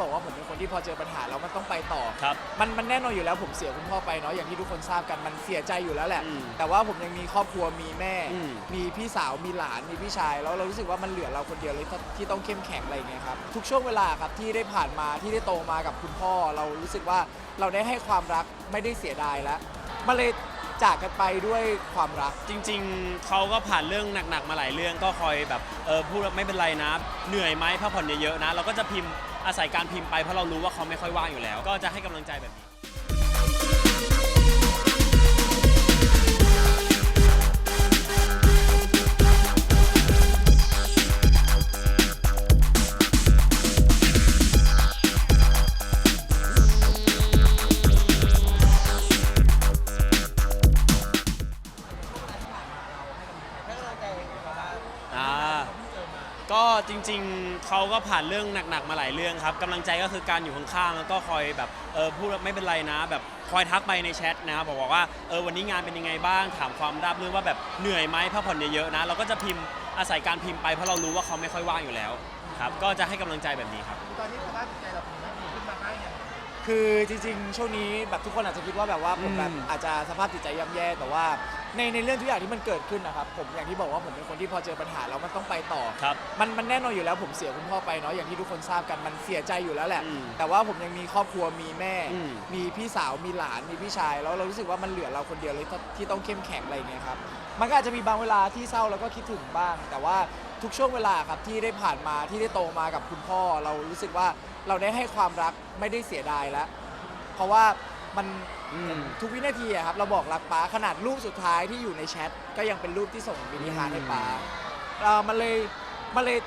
บอกว่าผมเป็นคนที่พอเจอปัญหาแล้วมันต้องไปต่อ ครับ มันมันแน่นอนอยู่แล้วผมเสียคุณพ่อไปเนาะอย่างที่ทุกคนทราบกันมันเสียใจอยู่แล้วแหละ อืมแต่ว่าผมยังมีครอบครัวมีแม่ อืม มีพี่สาวมีหลานมีพี่ชาย แล้วเรารู้สึกว่ามันเหลือเราคนเดียวเลยที่ต้องเข้มแข็งอะไรอย่างเงี้ยครับทุกช่วงเวลาครับที่ได้ผ่านมาที่ได้โตมากับคุณพ่อ เรารู้สึกว่าเราได้ให้ความรักไม่ได้เสียดายแล้วมันเลย จากกันไปด้วยความรัก จริงๆ เขาก็ผ่านเรื่องหนักๆ มาหลายเรื่องก็คอยแบบเออพูดว่าไม่เป็นไรนะ เหนื่อยไหมพักผ่อนเยอะๆนะ เราก็จะพิมพ์อาศัยการพิมพ์ไปเพราะเรารู้ว่าเขาไม่ค่อยว่างอยู่แล้ว ก็จะให้กำลังใจแบบนี้ ก็จริงๆเขาก็ผ่านเรื่องหนักๆมาหลายเรื่องครับกำลังใจก็คือการอยู่ข้างๆแล้วก็คอยแบบเออพูดว่าไม่เป็นไรนะ แบบคอยทักไปในแชทนะครับบอกว่าเออวันนี้งานเป็นยังไงบ้างถามความราบรื่นว่าแบบเหนื่อยไหมพักผ่อนเยอะๆนะ เราก็จะพิมพ์อาศัยการพิมพ์ไปเพราะเรารู้ว่าเขาไม่ค่อยว่างอยู่แล้วครับก็จะให้กำลังใจแบบนี้ครับ ตอนนี้สภาพจิตใจเราเป็นยังไงดีขึ้นมาบ้างยังคือจริงๆ ช่วงนี้แบบทุกคนอาจจะคิดว่าแบบว่าผมแบบอืมอาจจะสภาพจิตใจย่ำแย่แต่ว่าในในเรื่องทุกอย่างที่มันเกิดขึ้นนะครับผมอย่างที่บอกว่าผมเป็นคนที่พอเจอปัญหาแล้วมันต้องไปต่อ ครับ มันมันแน่นอนอยู่แล้วผมเสียคุณพ่อไปเนาะอย่างที่ทุกคนทราบกันมันเสียใจอยู่แล้วแหละ อืมแต่ว่าผมยังมีครอบครัวมีแม่ อืม มีพี่สาวมีหลานมีพี่ชาย แล้วเรารู้สึกว่ามันเหลือเราคนเดียวเลยที่ต้องเข้มแข็งอะไรอย่างเงี้ยครับมันก็อาจจะมีบางเวลาที่เศร้าแล้วก็คิดถึงบ้าง แต่ว่าทุกช่วงเวลาครับที่ได้ผ่านมาที่ได้โตมากับคุณพ่อ เรารู้สึกว่าเราได้ให้ความรักไม่ได้เสียดายแล้ว เพราะว่า มันอืม ทุกวินาทีอะครับเราบอกรักป้าขนาดรูปสุดท้ายที่อยู่ในแชทก็ยังเป็นรูปที่ส่งมินิฮาร์ทให้ป้าเอ่อมันเลยมันเลย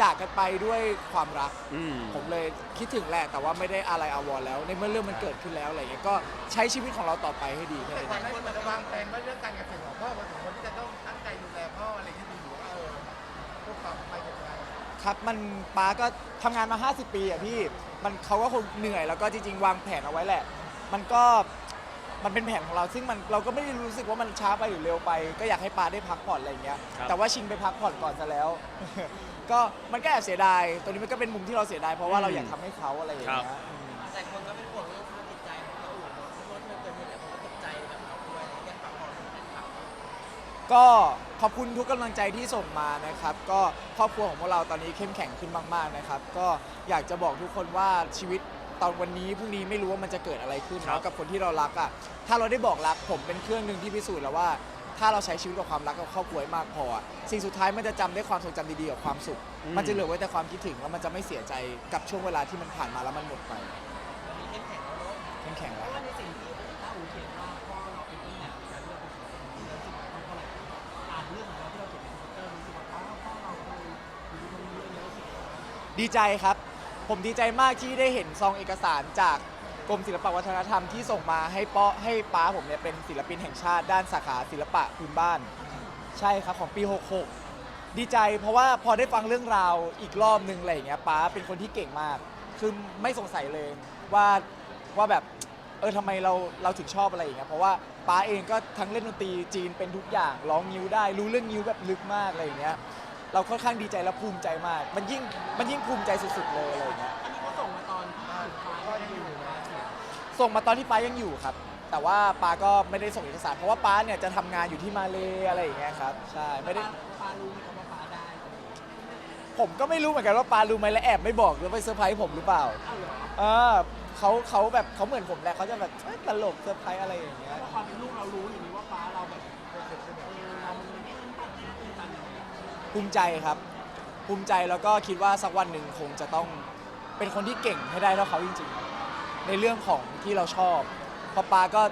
จากกันไปด้วยความรัก อืม ผมเลยคิดถึงแหละแต่ว่าไม่ได้อะไรอาวรณ์แล้ว ในเมื่อเรื่องมันเกิดขึ้นแล้วอะไรเงี้ยก็ใช้ชีวิตของเราต่อไปให้ดีแค่แต่นั้นก่อนหน้านี้เหมือนจะวางแผนว่าเรื่องการเกษตรของพ่อมาถึงคนที่จะต้องตั้งใจดูแลพ่ออะไรที่ดีอยู่ว่าเออพวกความไปกับไปครับมันป้าก็ทำงานมา 50 ปีอะพี่ มันเขาก็คงเหนื่อยแล้วก็จริง ๆ วางแผนเอาไว้แหละ มันก็มันเป็นแผนของเราซึ่งมันเราก็ไม่ได้รู้สึกว่ามันช้าไปหรือเร็วไป ก็อยากให้ป้าได้พักผ่อนอะไรเงี้ยครับ แต่ว่าชิงไปพักผ่อนก่อนซะแล้ว ก็มันก็แอบเสียดายตัวนี้มันก็เป็นมุมที่เราเสียดายเพราะว่าเราอยากทำให้เขาอะไรอย่างเงี้ยอืม แต่คนก็เป็นห่วงเรื่องสภาพจิตใจของเราอยู่เนอะรถมันเกิดเหตุแต่คนก็ตกใจแบบเราด้วยอะไรเงี้ยฝากบอกแฟนคลับ ก็ขอบคุณทุกกำลังใจที่ส่งมานะครับ ก็ครอบครัวของพวกเราตอนนี้เข้มแข็งขึ้นมาก ๆนะครับ ก็อยากจะบอกทุกคนว่าชีวิต ตอนวันนี้พรุ่งนี้ไม่รู้ว่ามันจะเกิดอะไรขึ้นครับ เนาะกับคนที่เรารักอะถ้าเราได้บอกรักผมเป็นเครื่องหนึ่งที่พิสูจน์แล้วว่า ถ้าเราใช้ชีวิตกับความรักกับครอบครัวให้มากพออะสิ่งสุดท้ายมันจะจำได้ความทรงจำดีๆกับความสุข มันจะเหลือไว้แต่ความคิดถึงแล้วมันจะไม่เสียใจกับช่วงเวลาที่มันผ่านมาแล้วมันหมดไปมีเข้มแข็งแล้วเนาะเข้มแข็งเพแล้วราะว่าในสิ่งที่ถ้าอูเขียนว่าพ่อเราเป็นต้นแบบการเลือกเป็นศิลปินแล้วจริงๆเขาก็เลยอ่านเรื่องของเราที่เราเขียนในทวิตเตอร์รู้สึกว่าอ๋อพ่อเราคืออยู่ตรงนี้เยอะสุดดีใจครับ ผมดีใจมากที่ได้เห็นซองเอกสารจากกรมศิลปวัฒนธรรมที่ส่งมาให้ป้อให้ป้าผมเนี่ยเป็นศิลปินแห่งชาติด้านสาขาศิลปะพื้นบ้าน ใช่ครับของปี 66 ดีใจเพราะว่าพอได้ฟังเรื่องราวอีกรอบนึงอะไรอย่างเงี้ยป้าเป็นคนที่เก่งมาก คือไม่สงสัยเลยว่าว่าแบบเออทำไมเราเราถึงชอบอะไรอย่างเงี้ยเพราะว่าป้าเองก็ทั้งเล่นดนตรีจีนเป็นทุกอย่างร้องนิ้วได้ รู้เรื่องนิ้วแบบลึกมากอะไรอย่างเงี้ย เราค่อนข้างดีใจและภูมิใจมาก มันยิ่งมันยิ่งภูมิใจสุดๆเลยอะไรอย่างเงี้ยอันนี้เขาส่งมาตอนที่ฟ้าพ่อยังอยู่นะส่งมาตอนที่ป้ายังอยู่ครับ แต่ว่าป้าก็ไม่ได้ส่งเอกสารเพราะว่าป้าเนี่ยจะทำงานอยู่ที่มาเลอะไรอย่างเงี้ยครับใช่ไม่ได้ ฟ้ารู้ไหมครับว่าฟ้าได้ผมก็ไม่รู้เหมือนกันว่าป้ารู้ไหมและแอบไม่บอกหรือไปเซอร์ไพรส์ผมหรือเปล่าอ้าวเหรอเออเขาเขาแบบเขาเหมือนผมแหละเขาจะแบบเอ้ยตลกเซอร์ไพรส์อะไรอย่างเงี้ยแล้วความเป็นลูกเรารู้อย่าง ภูมิใจครับ ภูมิใจแล้วก็คิดว่าสักวันหนึ่งคงจะต้องเป็นคนที่เก่งให้ได้เท่าเขาจริงๆ ในเรื่องของที่เราชอบพราะป้าก็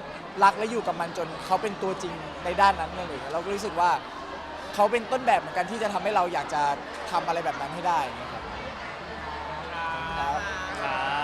รักและอยู่กับมันจนเขาเป็นตัวจริงในด้านนั้นเงี้ยเราก็รู้สึกว่าเขาเป็นต้นแบบเหมือนกันที่จะทำให้เราอยากจะทำอะไรแบบนั้นให้ได้นะครับครับ